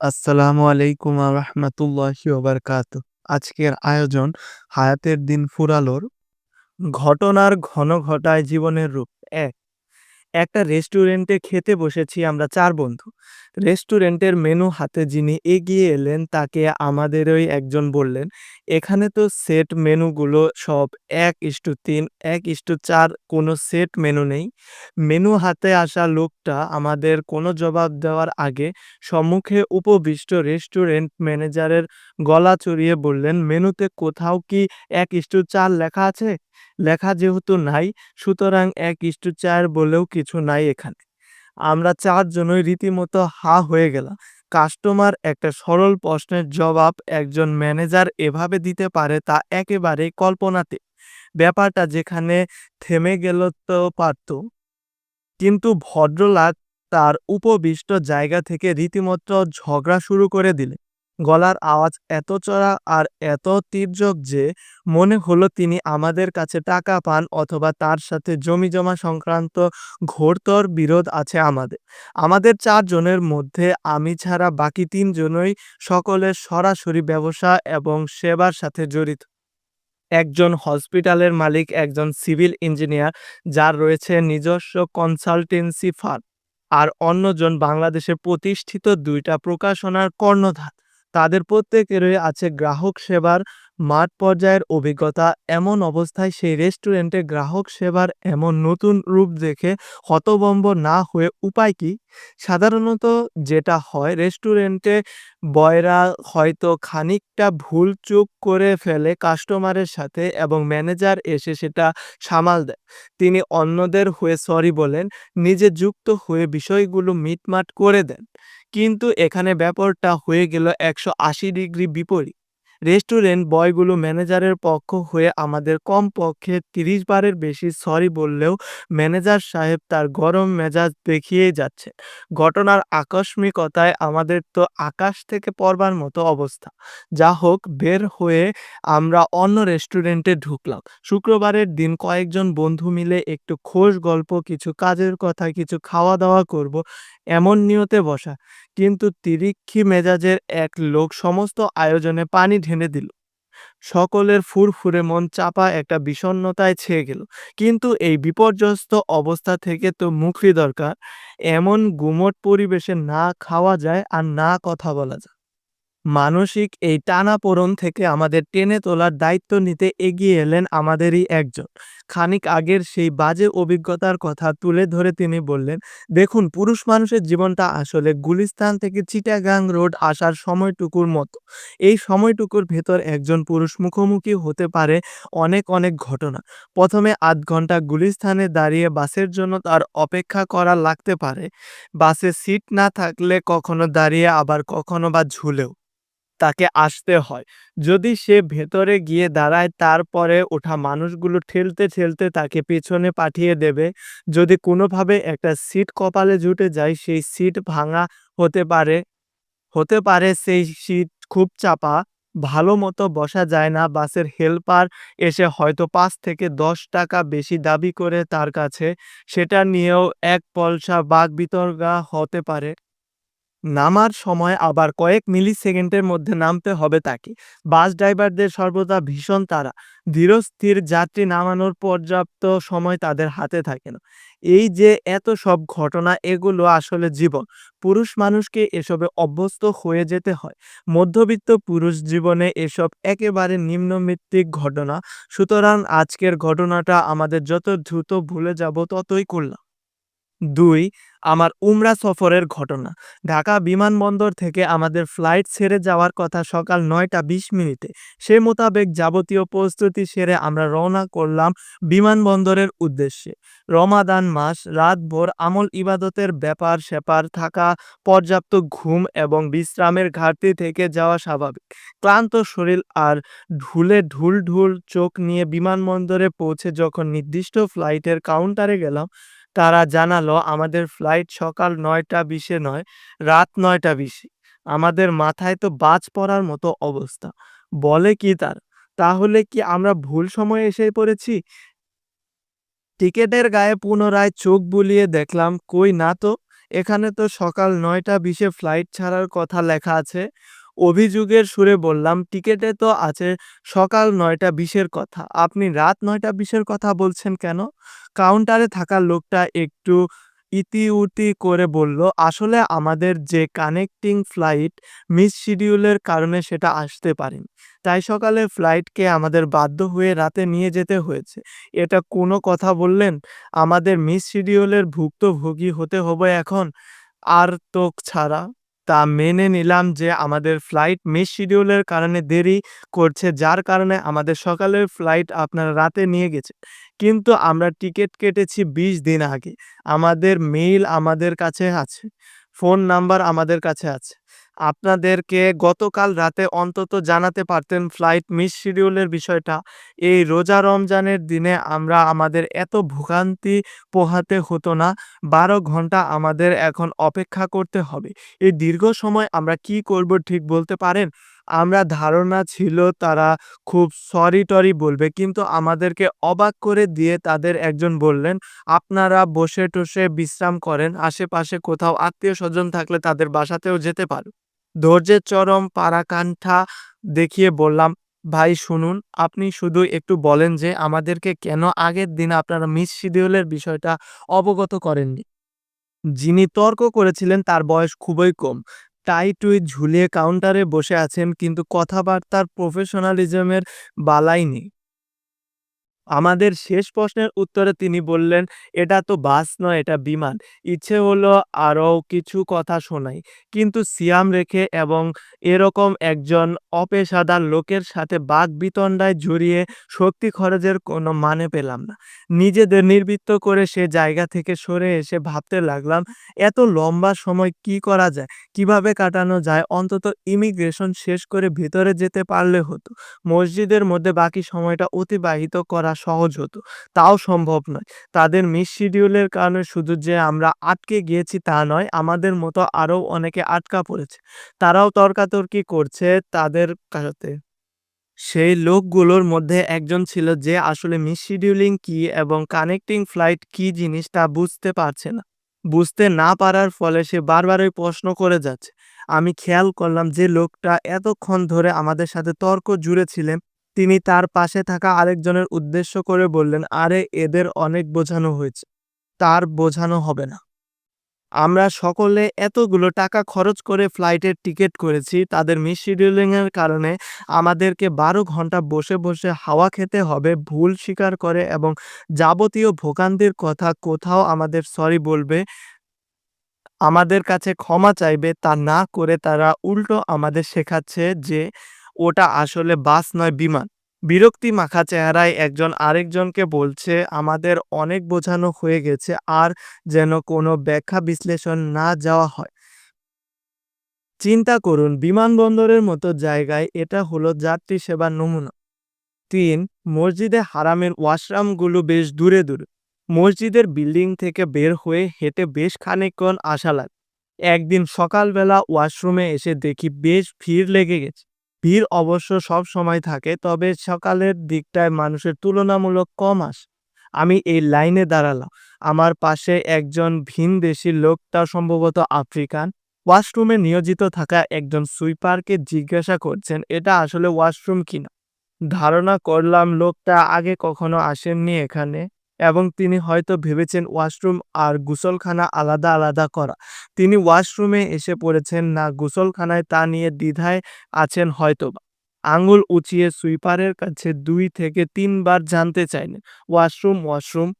আসসালামু আলাইকুম রহমতুল্লাহি ওবরকাত আজকের আয়োজন হায়াতের দিন ফুরালোর। ঘটনার ঘন ঘটায় জীবনের রূপ। এক একটা রেস্টুরেন্টে খেতে বসেছি আমরা চার বন্ধু। রেস্টুরেন্টের মেনু হাতে যিনি এগিয়ে এলেন, তাকে আমাদেরই একজন বললেন, এখানে তো সেট মেনুগুলো সব এক ইস্টু তিন, এক ইস্টু চার, কোনো সেট মেনু নেই। মেনু হাতে আসা লোকটা আমাদের কোনো জবাব দেওয়ার আগে সম্মুখে উপবিষ্ট রেস্টুরেন্ট ম্যানেজারের গলা চড়িয়ে বললেন মেনুতে কোথাও কি এক ইস্টু চার লেখা আছে? লেখা যেহেতু নাই, সুতরাং এক ইস্টু চার বলেও কিছু নাই এখানে। আমরা চারজনই রীতিমতো হা হয়ে গেলাম। কাস্টমার একটা সরল প্রশ্নের জবাব একজন ম্যানেজার এভাবে দিতে পারে তা একেবারেই কল্পনাতে। ব্যাপারটা যেখানে থেমে গেল তো পারত। কিন্তু ভদ্রলাট তার উপবিষ্ট জায়গা থেকে রীতিমতো ঝগড়া শুরু করে দিলেন। গলার আওয়াজ এত চড়া আর এত তীর্যক যে মনে হলো তিনি আমাদের কাছে টাকা পান অথবা তার সাথে জমিজমা সংক্রান্ত ঘোরতর বিরোধ আছে আমাদের। আমাদের চারজনের মধ্যে আমি ছাড়া বাকি তিনজনই সকলের সরাসরি ব্যবসা এবং সেবার সাথে জড়িত। একজন হসপিটালের মালিক, একজন সিভিল ইঞ্জিনিয়ার যার রয়েছে নিজস্ব কনসালটেন্সি ফার্ম আর অন্যজন বাংলাদেশে প্রতিষ্ঠিত দুইটা প্রকাশনার কর্ণধার। তাদের প্রত্যেকেরই আছে গ্রাহক সেবার মাঠ পর্যায়ের অভিজ্ঞতা। এমন অবস্থায় সেই রেস্টুরেন্টে গ্রাহক সেবার এমন নতুন রূপ দেখে হতবম্ব না হয়ে উপায় কি? সাধারণত যেটা হয়, রেস্টুরেন্টে বয়রা হয়তো খানিকটা ভুল চুপ করে ফেলে কাস্টমারের সাথে এবং ম্যানেজার এসে সেটা সামাল দেয়। তিনি অন্যদের হয়ে সরি বলেন, নিজে যুক্ত হয়ে বিষয়গুলো মিটমাট করে দেন। কিন্তু এখানে ব্যাপারটা হয়ে গেল একশো আশি ডিগ্রি বিপরীত। রেস্টুরেন্ট বয়গুলো ম্যানেজারের পক্ষ হয়ে আমাদের কমপক্ষে তিরিশ বারের বেশি সরি বললেও ম্যানেজার সাহেব তার গরম মেজাজ দেখিয়েই যাচ্ছে। ঘটনার আকস্মিকতায় আমাদের তো আকাশ থেকে পড়বার মতো অবস্থা। যা হোক, বের হয়ে আমরা অন্য রেস্টুরেন্টে ঢুকলাম। শুক্রবারের দিন কয়েকজন বন্ধু মিলে একটু খোশ গল্প, কিছু কাজের কথা, কিছু খাওয়া দাওয়া করব, এমন নিয়তে বসা। কিন্তু তিরিক্ষি মেজাজের এক লোক সমস্ত আয়োজনে পানি ঢেনে দিল। সকলের ফুরফুরে মন চাপা একটা বিষণ্নতায় ছেয়ে গেল। কিন্তু এই বিপর্যস্ত অবস্থা থেকে তো মুক্তি দরকার। এমন গুমট পরিবেশে না খাওয়া যায় আর না কথা বলা যায়। মানসিক এই টানাপোড়েন থেকে আমাদের টেনে তোলার দায়িত্ব নিতে এগিয়ে এলেন আমাদেরই একজন। খানিক আগের সেই বাজে অভিজ্ঞতার কথা তুলে ধরে তিনি বললেন, দেখুন, পুরুষ মানুষের জীবনটা আসলে গুলিস্তান থেকে চিটাগাং রোড আসার সময়টুকুর মতো। এই সময়টুকুর ভেতর একজন পুরুষ মুখোমুখি হতে পারে অনেক অনেক ঘটনা। প্রথমে আধ ঘণ্টা গুলিস্তানে দাঁড়িয়ে বাসের জন্য তার অপেক্ষা করা লাগতে পারে। বাসে সিট না থাকলে কখনো দাঁড়িয়ে, আবার কখনো বা ঝুলেও। তাকে আসতে হয়। যদি সে ভেতরে গিয়ে দাঁড়ায়, তারপরে ওঠা মানুষগুলো ঠেলতে ঠেলতে তাকে পেছনে পাঠিয়ে দেবে। যদি কোনোভাবে একটা সিট কপালে জুটে যায়, সেই সিট ভাঙা হতে পারে হতে পারে সেই সিট খুব চাপা, ভালো মতো বসা যায় না, বাসের হেল্পার এসে হয়তো পাঁচ থেকে দশ টাকা বেশি দাবি করে তার কাছে, সেটা নিয়েও এক পলসা বাঘ বিতর্কা হতে পারে। নামার সময় আবার কয়েক মিলি সেকেন্ডের মধ্যে নামতে হবে তাকে। বাস ড্রাইভারদের সর্বদা ভীষণ তারা ধীরস্থির যাত্রী নামানোর পর্যাপ্ত সময় তাদের হাতে থাকে না। এই যে এত সব ঘটনা, এগুলো আসলে জীবন। পুরুষ মানুষকে এসবে অভ্যস্ত হয়ে যেতে হয়। মধ্যবিত্ত পুরুষ জীবনে এসব একেবারে নিম্নমিত্তিক ঘটনা। সুতরাং আজকের ঘটনাটা আমাদের যত দ্রুত ভুলে যাব ততই করলাম দুই, আমার উমরা সফরের ঘটনা। ঢাকা বিমানবন্দর থেকে আমাদের ফ্লাইট ছেড়ে যাওয়ার কথা সকাল নয়টা বিশ মিনিটে। সে মোতাবেক যাবতীয় প্রস্তুতি সেরে আমরা রওনা করলাম বিমানবন্দরের উদ্দেশ্যে। রমাদান মাস রাতভর আমল ইবাদতের ব্যাপার স্যাপার থাকা, পর্যাপ্ত ঘুম এবং বিশ্রামের ঘাটতি থেকে যাওয়া স্বাভাবিক। ক্লান্ত শরীর আর ঢুলে ঢুল ঢুল চোখ নিয়ে বিমানবন্দরে পৌঁছে যখন নির্দিষ্ট ফ্লাইটের কাউন্টারে গেলাম তারা জানালো, আমাদের ফ্লাইট সকাল নয়টা বিশে নয়, রাত নয়টা বিশে। আমাদের মাথায় তো বাজ পড়ার মতো অবস্থা। বলে কি তার? তাহলে কি আমরা ভুল সময়ে এসে পড়েছি? টিকেটের গায়ে পুনরায় চোখ বুলিয়ে দেখলাম, কই না তো? এখানে তো সকাল নয়টা বিশে ফ্লাইট ছাড়ার কথা লেখা আছে। অভিযোগের সুরে বললাম, টিকেটে তো আছে সকাল নয়টা বিশের কথা। আপনি রাত নয়টা বিশের কথা বলছেন কেন? কাউন্টারে থাকা লোকটা একটু ইতিউতি করে বলল, আসলে আমাদের যে কানেক্টিং ফ্লাইট মিস শিডিউলের কারণে সেটা আসতে পারেনি। তাই সকালে ফ্লাইটকে আমাদের বাধ্য হয়ে রাতে নিয়ে যেতে হয়েছে। এটা কোনো কথা বললেন? আমাদের মিস শিডিউলের ভুক্তভোগী হতে হবে এখন? আর তো ছাড়া। তা মেনে নিলাম যে আমাদের ফ্লাইট মিস শিডিউলের কারণে দেরি করছে, যার কারণে আমাদের সকালের ফ্লাইট আপনারা রাতে নিয়ে গেছে কিন্তু আমরা টিকিট কেটেছি ২০ দিন আগে। আমাদের মেইল আমাদের কাছে আছে। ফোন নাম্বার আমাদের কাছে আছে। আপনাদেরকে গতকাল রাতে অন্তত জানাতে পারতেন ফ্লাইট মিস শিডিউলের বিষয়টা। এই রোজা রমজানের দিনে আমরা আমাদের এত ভোগান্তি পোহাতে হতো না। ১২ ঘণ্টা আমাদের এখন অপেক্ষা করতে হবে। এই দীর্ঘ সময় আমরা কী করব ঠিক বলতে পারেন? আমরা ধারণা ছিল তারা খুব সরি-টরি বলবে কিন্তু আমাদেরকে অবাক করে দিয়ে তাদের একজন বললেন, আপনারা বসে-টসে বিশ্রাম করেন। আশেপাশে কোথাও আত্মীয় স্বজন থাকলে তাদের বাসাতেও যেতে পারো। ধৈর্যের চরম পারাকাষ্ঠা দেখিয়ে বললাম, ভাই শুনুন, আপনি শুধু একটু বলেন যে আমাদেরকে কেন আগের দিন আপনারা মিস শিডিউলের বিষয়টা অবগত করেননি? যিনি তর্ক করেছিলেন তার বয়স খুবই কম। টাই-টুই ঝুলিয়ে কাউন্টারে বসে আছেন কিন্তু কথাবার্তার প্রফেশনালিজমের বালাই নেই। আমাদের শেষ প্রশ্নের উত্তরে তিনি বললেন, এটা তো বাস নয় এটা বিমান। ইচ্ছে হলো আরও কিছু কথা শোনাই। কিন্তু সিয়াম রেখে এবং এরকম একজন অপেশাদার লোকের সাথে বাঘ বিতণ্ডায় জড়িয়ে শক্তি খরচের কোনো মানে পেলাম না। নিজেদের নির্বৃত্ত করে সে জায়গা থেকে সরে এসে ভাবতে লাগলাম, এত লম্বা সময় কী করা যায়? কীভাবে কাটানো যায়? অন্তত ইমিগ্রেশন শেষ করে ভেতরে যেতে পারলে হতো। মসজিদের মধ্যে বাকি সময়টা অতিবাহিত করা সহজ হতো। তাও সম্ভব নয়। তাদের মিস শিডিউলের কারণে শুধু যে আমরা আটকে গিয়েছি তা নয়, আমাদের মতো আরও অনেকে আটকা পড়েছে। তারাও তর্কাতর্কি করছে তাদের সাথে। সেই লোকগুলোর মধ্যে একজন ছিল যে আসলে মিস শিডিউলিং কী এবং কানেক্টিং ফ্লাইট কী জিনিস তা বুঝতে পারছে না। বুঝতে না পারার ফলে সে বারবারই প্রশ্ন করে যাচ্ছে। আমি খেয়াল করলাম যে লোকটা এতক্ষণ ধরে আমাদের সাথে তর্ক জুড়েছিলেন, তিনি তার পাশে থাকা আরেকজনের উদ্দেশ্য করে বললেন, আরে এদের অনেক বোঝানো হয়েছে। তার বোঝানো হবে না। আমরা সকলে এতগুলো টাকা খরচ করে ফ্লাইটের টিকিট করেছি। তাদের মিস শিডিউলিংয়ের কারণে আমাদেরকে ১২ ঘণ্টা বসে, বসে হাওয়া খেতে হবে ভুল স্বীকার করে এবং যাবতীয় ভোগান্তির কথা কোথাও আমাদের সরি বলবে, আমাদের কাছে ক্ষমা চাইবে তা না করে তারা উল্টো আমাদের শেখাচ্ছে যে ওটা আসলে বাস নয় বিমান। বিরক্তি মাখা চেহারায় একজন আরেকজনকে বলছে, আমাদের অনেক বোঝানো হয়ে গেছে আর যেন কোনো ব্যাখ্যা বিশ্লেষণ না যাওয়া হয়। চিন্তা করুন বিমানবন্দরের মতো জায়গায় এটা হলো যাত্রী সেবার নমুনা। তিন মসজিদে হারামের ওয়াশরামগুলো বেশ দূরে, দূরে। মসজিদের বিল্ডিং থেকে বের হয়ে হেঁটে বেশ খানিকক্ষণ আসা লাগে। একদিন সকালবেলা ওয়াশরুমে এসে দেখি বেশ ভিড় লেগে গেছে। ভিড় অবশ্য সব সময় থাকে, তবে সকালের দিকটায় মানুষের তুলনামূলক কম আসে। আমি এই লাইনে দাঁড়ালাম। আমার পাশে একজন ভিনদেশি লোক তা সম্ভবত আফ্রিকান। ওয়াশরুমে নিয়োজিত থাকা একজন সুইপারকে জিজ্ঞাসা করছেন, এটা আসলে ওয়াশরুম কিনা। ধারণা করলাম লোকটা আগে কখনো আসেননি এখানে এবং তিনি হয়তো ভেবেছেন ওয়াশরুম আর গোসলখানা আলাদা, আলাদা করা। তিনি ওয়াশরুমে এসে পড়েছেন না গোসলখানায় তা নিয়ে দ্বিধায় আছেন হয়তোবা। আঙুল উঁচিয়ে সুইপারের কাছে দুই থেকে তিনবার জানতে চাইলেন, ওয়াশরুম, ওয়াশরুম।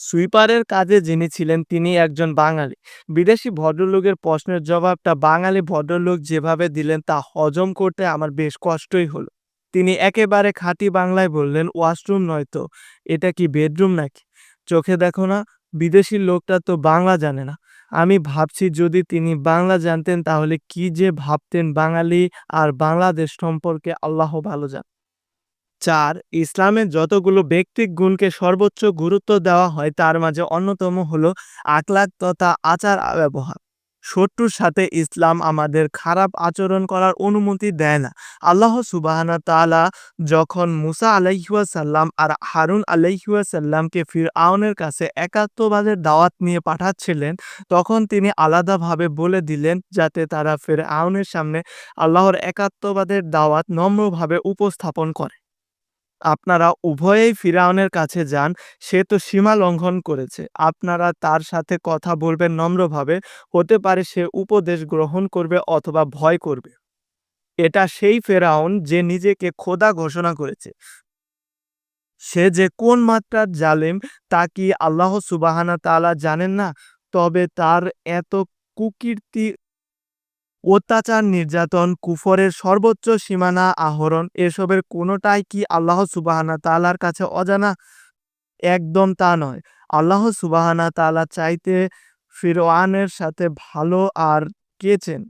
সুইপারের কাজে যিনি ছিলেন তিনি একজন বাঙালি। বিদেশি ভদ্রলোকের প্রশ্নের জবাবটা বাঙালি ভদ্রলোক যেভাবে দিলেন তা হজম করতে আমার বেশ কষ্টই হলো। তিনি একেবারে খাঁটি বাংলায় বললেন, ওয়াশরুম নয় তো, এটা কি বেডরুম নাকি? চোখে দেখো না, বিদেশি লোকটা তো বাংলা জানে না। আমি ভাবছি যদি তিনি বাংলা জানতেন তাহলে কী যে ভাবতেন বাঙালি আর বাংলাদেশ সম্পর্কে আল্লাহ ভালো জানেন। ৪. ইসলামে যতগুলো ব্যক্তিক গুণকে সর্বোচ্চ গুরুত্ব দেওয়া হয় তার মাঝে অন্যতম হলো আখলাক তথা আচার-ব্যবহার। শত্রুর সাথে ইসলাম আমাদের খারাপ আচরণ করার অনুমতি দেয় না। আল্লাহ সুবাহানা তালা যখন মুসা আলাইহাসাল্লাম আর হারুন আলাইহাসাল্লামকে ফির আউনের কাছে একাত্মবাদের দাওয়াত নিয়ে পাঠাচ্ছিলেন, তখন তিনি আলাদাভাবে বলে দিলেন যাতে তারা ফের আউনের সামনে আল্লাহর একাত্মবাদের দাওয়াত নম্রভাবে উপস্থাপন করে। আপনারা উভয়েই ফিরাউনের কাছে যান, সে তো সীমা লঙ্ঘন করেছে। আপনারা তার সাথে কথা বলবেন নম্রভাবে, হতে পারে সে উপদেশ গ্রহণ করবে অথবা ভয় করবে। এটা সেই ফেরাউন যে নিজেকে খোদা ঘোষণা করেছে। সে যে কোন মাত্রার জালেম, তা কি আল্লাহ সুবাহানা তাআলা জানেন না? তবে তার এত কুকীর্তি অত্যাচার, নির্যাতন, কুফরের সর্বোচ্চ সীমানা আহরণ, এসবের কোনোটাই কি আল্লাহ সুবাহানা তালার কাছে অজানা? একদম তা নয়। আল্লাহ সুবাহানা তালা চাইতে ফিরওয়ানের সাথে ভালো আর কেছেন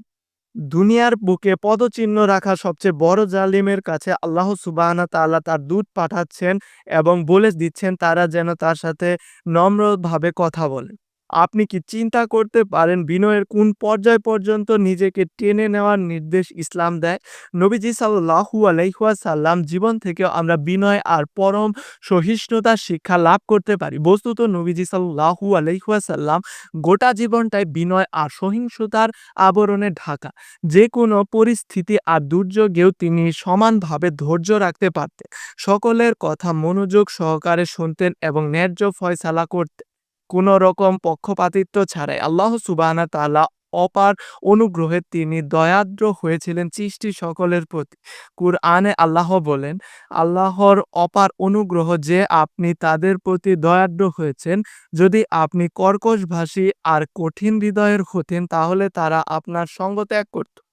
দুনিয়ার বুকে পদচিহ্ন রাখা সবচেয়ে বড় জালিমের কাছে আল্লাহ সুবাহানা তাআলা তার দুধ পাঠাচ্ছেন এবং বলে দিচ্ছেন তারা যেন তার সাথে নম্রভাবে কথা বলে। আপনি কি চিন্তা করতে পারেন বিনয়ের কোন পর্যায় পর্যন্ত নিজেকে টেনে নেওয়ার নির্দেশ ইসলাম দেয়? নবীজি সাল্লাহু আলাইহাসাল্লাম জীবন থেকে আমরা বিনয় আর পরম সহিষ্ণুতার শিক্ষা লাভ করতে পারি। বস্তুত নবীজি সাল্লাহু আলাইহাসাল্লাম গোটা জীবনটাই বিনয় আর সহিংসতার আবরণে ঢাকা। যে কোনো পরিস্থিতি আর দুর্যোগেও তিনি সমানভাবে ধৈর্য রাখতে পারতেন। সকলের কথা মনোযোগ সহকারে শুনতেন এবং ন্যায্য ফয়সালা করতেন। কোনো রকম পক্ষপাতিত্ব ছাড়াই আল্লাহ সুবাহানা তাআলা অপার অনুগ্রহে তিনি দয়াদ্র হয়েছিলেন সৃষ্টি সকলের প্রতি। কুরআনে আল্লাহ বলেন, আল্লাহর অপার অনুগ্রহ যে আপনি তাদের প্রতি দয়াদ্র হয়েছেন, যদি আপনি কর্কশভাষী আর কঠিন হৃদয়ের হতেন, তাহলে তারা আপনার সঙ্গ ত্যাগ করত।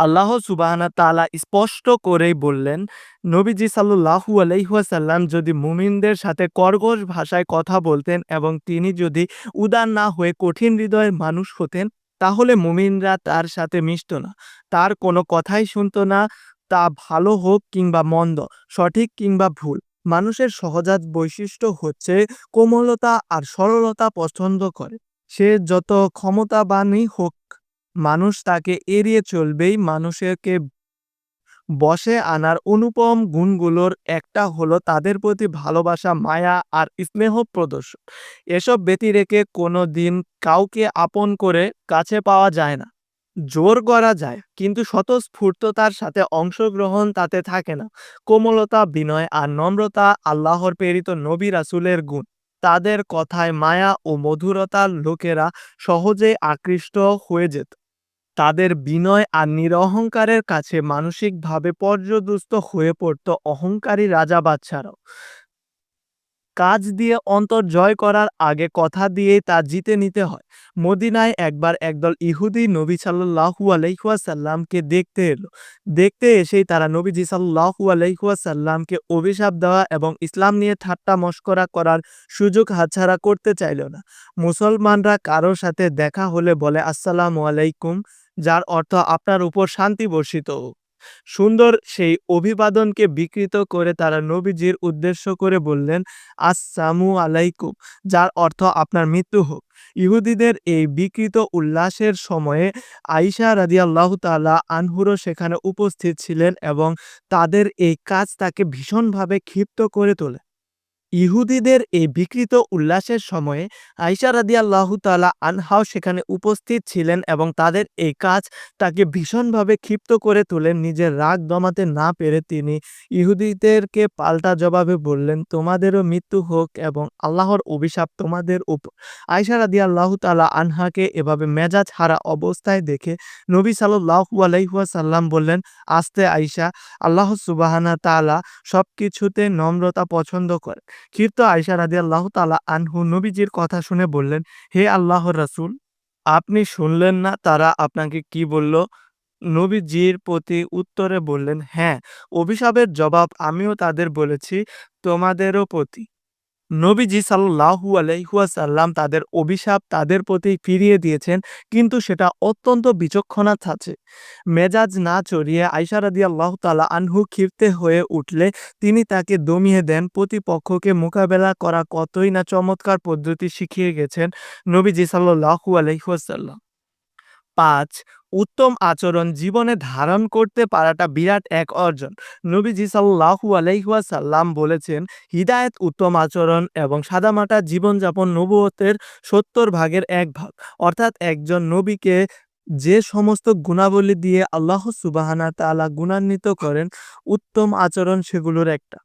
আল্লাহ সুবাহানা তালা স্পষ্ট করেই বললেন, নবীজি সাল্লু আলাইহাসাল্লাম যদি মুমিনদের সাথে কর্কশ ভাষায় কথা বলতেন এবং তিনি যদি উদার না হয়ে কঠিন হৃদয়ের মানুষ হতেন, তাহলে মুমিনরা তার সাথে মিশত না। তার কোনো কথাই শুনত না, তা ভালো হোক কিংবা মন্দ, সঠিক কিংবা ভুল। মানুষের সহজাত বৈশিষ্ট্য হচ্ছে কোমলতা আর সরলতা পছন্দ করে। সে যত ক্ষমতাবানই হোক মানুষ তাকে এড়িয়ে চলবেই মানুষকে বসে আনার অনুপম গুণগুলোর একটা হলো তাদের প্রতি ভালোবাসা, মায়া আর স্নেহ প্রদর্শন। এসব ব্যতিরেকে কোনো দিন কাউকে আপন করে কাছে পাওয়া যায় না। জোর করা যায়, কিন্তু স্বতঃস্ফূর্ততার সাথে অংশগ্রহণ তাতে থাকে না। কোমলতা, বিনয় আর নম্রতা আল্লাহর প্রেরিত নবী রাসুলের গুণ। তাদের কথায় মায়া ও মধুরতার লোকেরা সহজে আকৃষ্ট হয়ে যেত। তাদের বিনয় আর নিরহংকারের কাছে মানসিকভাবে পর্যদুস্ত হয়ে পড়ত অহংকারী রাজা বাচ্চারাও কাজ দিয়ে অন্তর জয় করার আগে কথা দিয়েই তা জিতে নিতে হয়। মদিনায় একবার একদল ইহুদি নবী সাল্লাহু আলাইহুয়াসাল্লামকে দেখতে এলো। দেখতে এসেই তারা নবীজি সাল্লাহু আলাইহুয়াসাল্লামকে অভিশাপ দেওয়া এবং ইসলাম নিয়ে ঠাট্টা মস্করা করার সুযোগ হাতছাড়া করতে চাইল না। মুসলমানরা কারোর সাথে দেখা হলে বলে, আসসালামু আলাইকুম, যার অর্থ, আপনার উপর শান্তি বর্ষিত হোক। সুন্দর সেই অভিবাদনকে বিকৃত করে তারা নবীজির উদ্দেশ্য করে বললেন আসসামু আলাইকুম যার অর্থ আপনার মৃত্যু হোক। ইহুদিদের এই বিকৃত উল্লাসের সময়ে আইসা রাজিয়াল্লাহ তালা আনহুরও সেখানে উপস্থিত ছিলেন এবং তাদের এই কাজ তাকে ভীষণভাবে ক্ষিপ্ত করে তোলে। ইহুদিদের এই বিকৃত উল্লাসের সময়ে আইসা রাদিয়াল্লাহু তাআলা আনহাও সেখানে উপস্থিত ছিলেন এবং তাদের এই কাজ তাকে ভীষণভাবে ক্ষিপ্ত করে তোলেন। নিজের রাগ দমাতে না পেরে তিনি ইহুদিদেরকে পাল্টা জবাবে বললেন, তোমাদেরও মৃত্যু হোক এবং আল্লাহর অভিশাপ তোমাদের উপর। আইসা রাদিয়াল্লাহু তাআলা আনহাকে এভাবে মেজাজ হারা অবস্থায় দেখে নবী সাল্লাল্লাহু আলাইহি ওয়াসাল্লাম বললেন, আস্তে আইসা আল্লাহ সুবহানাহু তাআলা সবকিছুতে নম্রতা পছন্দ করে ক্ষিপ্ত আয়সা রাদি আল্লাহ তালা আনহু নবীজির কথা শুনে বললেন, হে আল্লাহ রাসুল, আপনি শুনলেন না তারা আপনাকে কি বলল? নবীজির প্রতি উত্তরে বললেন হ্যাঁ অভিশাপের জবাব আমিও তাদের বলেছি, তোমাদেরও প্রতি। নবীজি সাল্লাহু আলাইহুয়াসাল্লাম তাদের অভিশাপ তাদের প্রতি ফিরিয়ে দিয়েছেন, কিন্তু সেটা অত্যন্ত বিচক্ষণা আছে। মেজাজ না চড়িয়ে আইসারাদি আল্লাহ তালা আনহু ক্ষিপ্তে হয়ে উঠলে তিনি তাকে দমিয়ে দেন, প্রতিপক্ষকে মোকাবেলা করা কতই না চমৎকার পদ্ধতি শিখিয়ে গেছেন নবীজি সাল্লাহু আলাইহুয়াসাল্লাম পাঁচ উত্তম আচরণ জীবনে ধারণ করতে পারাটা বিরাট এক অর্জন। নবীজি সাল্লাহু আলাইহাসাল্লাম বলেছেন, হিদায়ত উত্তম আচরণ এবং সাদামাটা জীবনযাপন নবুয়তের সত্তর ভাগের এক ভাগ। অর্থাৎ একজন নবীকে যে সমস্ত গুণাবলী দিয়ে আল্লাহ সুবাহানা তালা গুণান্বিত করেন, উত্তম আচরণ সেগুলোর একটা।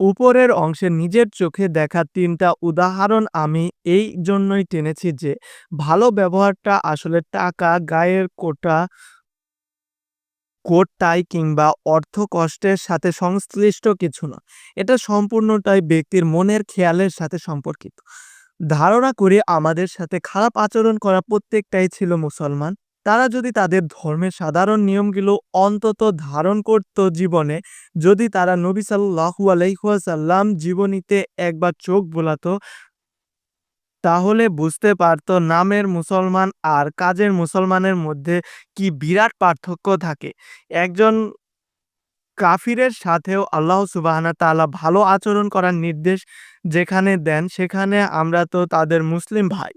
উপরের অংশে নিজের চোখে দেখা তিনটা উদাহরণ আমি এই জন্যই টেনেছি যে, ভালো ব্যবহারটা আসলে টাকা, গায়ের কোটা কোট টাই কিংবা অর্থ কষ্টের সাথে সংশ্লিষ্ট কিছু না। এটা সম্পূর্ণটাই ব্যক্তির মনের খেয়ালের সাথে সম্পর্কিত। ধারণা করে আমাদের সাথে খারাপ আচরণ করা প্রত্যেকটাই ছিল মুসলমান। তারা যদি তাদের ধর্মের সাধারণ নিয়মগুলো অন্তত ধারণ করত জীবনে, যদি তারা নবী সাল্লাহু আলাইসাল্লাম জীবনীতে একবার চোখ বোলাতো, তাহলে বুঝতে পারত নামের মুসলমান আর কাজের মুসলমানের মধ্যে কি বিরাট পার্থক্য থাকে। একজন কাফিরের সাথেও আল্লাহ সুবাহানা তালা ভালো আচরণ করার নির্দেশ যেখানে দেন, সেখানে আমরা তো তাদের মুসলিম ভাই।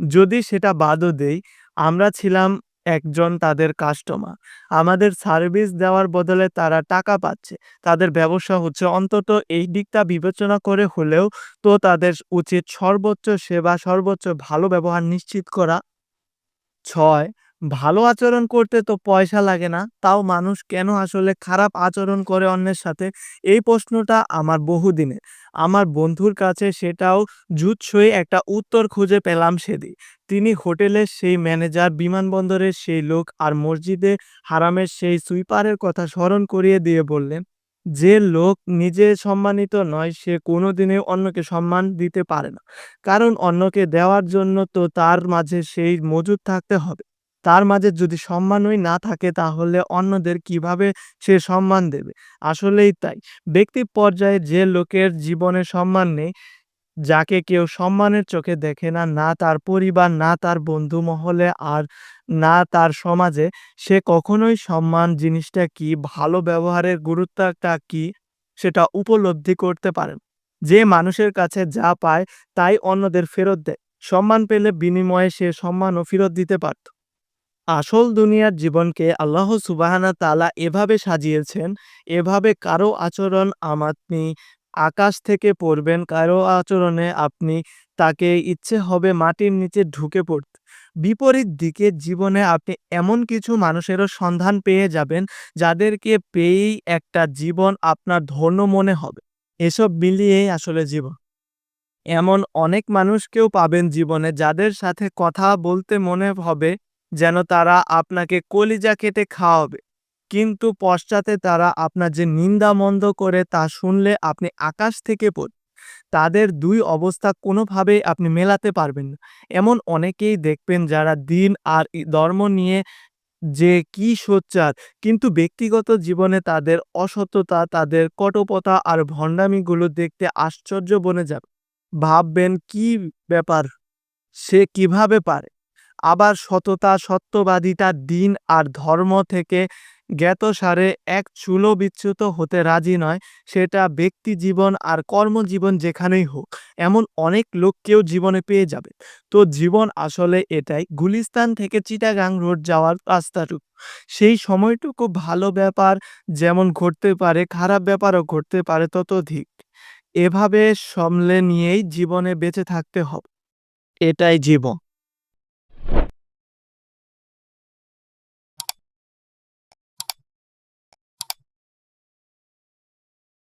যদি সেটা বাদও দেই আমরা ছিলাম একজন তাদের কাস্টমার আমাদের সার্ভিস দেওয়ার বদলে তারা টাকা পাচ্ছে। তাদের ব্যবসা হচ্ছে অন্তত এই দিকটা বিবেচনা করে হলেও তো তাদের উচিত সর্বোচ্চ সেবা, সর্বোচ্চ ভালো ব্যবহার নিশ্চিত করা। ছয়, ভালো আচরণ করতে তো পয়সা লাগে না। তাও মানুষ কেন আসলে খারাপ আচরণ করে অন্যের সাথে? এই প্রশ্নটা আমার বহুদিনের। আমার বন্ধুর কাছে সেটাও জুৎসই একটা উত্তর খুঁজে পেলাম সেদিন। তিনি হোটেলের সেই ম্যানেজার, বিমানবন্দরের সেই লোক আর মসজিদে হারামের সেই সুইপারের কথা স্মরণ করিয়ে দিয়ে বললেন, যে লোক নিজে সম্মানিত নয়, সে কোনোদিনে অন্যকে সম্মান দিতে পারে না। কারণ অন্যকে দেওয়ার জন্য তো তার মাঝে সেই মজুদ থাকতে হবে। তার মাঝে যদি সম্মানই না থাকে, তাহলে অন্যদের কীভাবে সে সম্মান দেবে? আসলেই তাই। ব্যক্তি পর্যায়ে যে লোকের জীবনে সম্মান নেই, যাকে কেউ সম্মানের চোখে দেখে না না তার পরিবার, না তার বন্ধু মহলে আর না তার সমাজে, সে কখনোই সম্মান জিনিসটা কি, ভালো ব্যবহারের গুরুত্বটা কি, সেটা উপলব্ধি করতে পারেন যে মানুষের কাছে যা পায়, তাই অন্যদের ফেরত দেয়। সম্মান পেলে বিনিময়ে সে সম্মানও ফেরত দিতে পারত। আসল দুনিয়ার জীবনকে আল্লাহ সুবাহানা তালা এভাবে সাজিয়েছেন, এভাবে কারও আচরণ আপনি আকাশ থেকে পড়বেন, কারও আচরণে আপনি তাকে ইচ্ছে হবে মাটির নিচে ঢুকে পড়তে। বিপরীত দিকে জীবনে আপনি এমন কিছু মানুষেরও সন্ধান পেয়ে যাবেন, যাদেরকে পেয়েই একটা জীবন আপনার ধন্য মনে হবে। এসব মিলিয়েই আসলে জীবন। এমন অনেক মানুষকেও পাবেন জীবনে, যাদের সাথে কথা বলতে মনে হবে যেন তারা আপনাকে কলিজা কেটে খাওয়াবে। কিন্তু পশ্চাতে তারা আপনার যে নিন্দা মন্দ করে তা শুনলে আপনি আকাশ থেকে পড়। তাদের দুই অবস্থা কোনোভাবেই আপনি মেলাতে পারবেন না। এমন অনেকেই দেখবেন যারা দিন আর ধর্ম নিয়ে যে কি সোচ্চার, কিন্তু ব্যক্তিগত জীবনে তাদের অসততা, তাদের কটপতা আর ভণ্ডামিগুলো দেখতে আশ্চর্য বনে যাবে। ভাববেন কি ব্যাপার? সে কীভাবে পারে? আবার সততা, সত্যবাদিতা, দিন আর ধর্ম থেকে জ্ঞাতসারে এক চুলো বিচ্যুত হতে রাজি নয়। সেটা ব্যক্তি জীবন আর কর্মজীবন যেখানেই হোক, এমন অনেক লোককেও জীবনে পেয়ে যাবে। তো জীবন আসলে এটাই, গুলিস্তান থেকে চিটাগাং রোড যাওয়ার রাস্তাটুকু। সেই সময়টুকু ভালো ব্যাপার যেমন ঘটতে পারে, খারাপ ব্যাপারও ঘটতে পারে, ততোধিক। এভাবে সামলে নিয়েই জীবনে বেঁচে থাকতে হবে। এটাই জীবন।